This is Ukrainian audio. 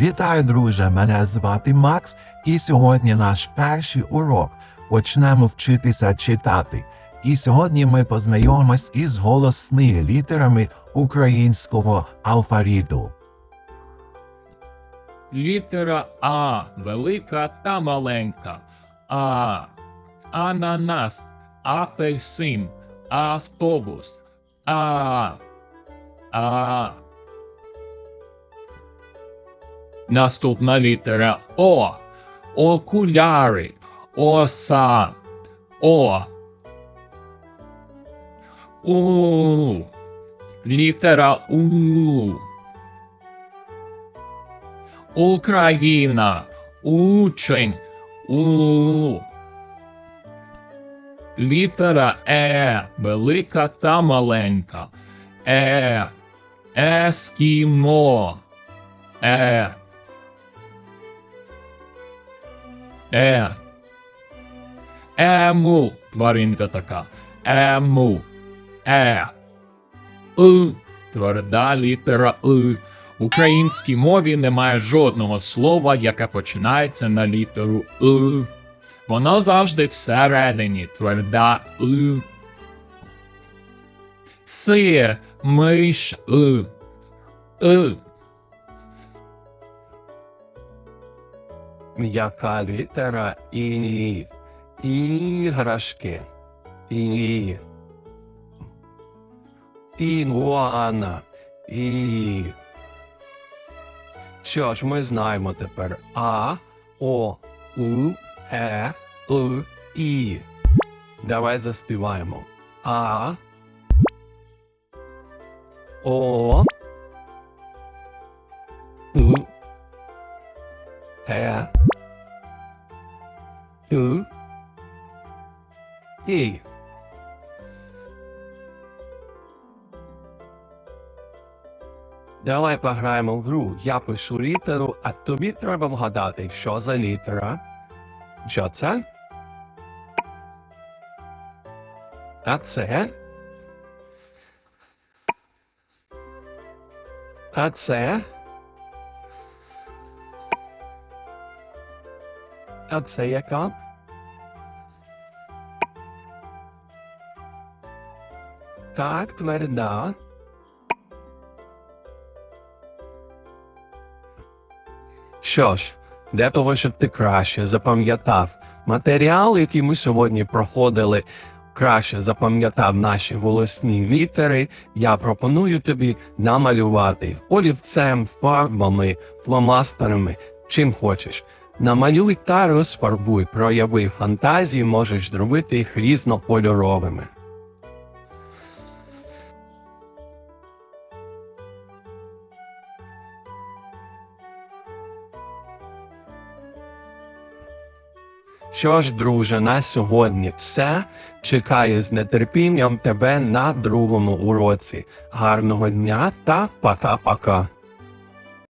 Вітаю, друже! Мене звати Макс, і сьогодні наш перший урок. Почнемо вчитися читати. І сьогодні ми познайомимось із голосними літерами українського алфавіту. Літера А велика та маленька. А. Ананас. Апельсин. Автобус. А. А. Наступна літера О. Окуляри. Оса. О. У. Літера У. Україна, учень, у. Літера Е, велика та маленька. Е. Ескімо. Е. Е. Ему. Тваринка така. Ему. Е. У. Тверда літера У. В українській мові немає жодного слова, яке починається на літеру У. Воно завжди всередині тверда У. Сир, миш, У. У. М'яка літера І. Іграшки. І. Ігуана. І. Що ж, ми знаємо тепер А, О, У, Е, У, І. Давай заспіваємо. А. О. У. І. Давай пограємо в гру. Я пишу літеру, а тобі треба вгадати, що за літера. Що це? А це? А це? Так, тверда. Що ж, для того, щоб ти краще запам'ятав матеріал, який ми сьогодні проходили, краще запам'ятав наші голосні літери, я пропоную тобі намалювати олівцем, фарбами, фломастерами, чим хочеш. Намалюй та розфарбуй, прояви фантазії, можеш зробити їх різнокольоровими. Що ж, друже, на сьогодні все. Чекаю з нетерпінням тебе на другому уроці. Гарного дня та пока-пока.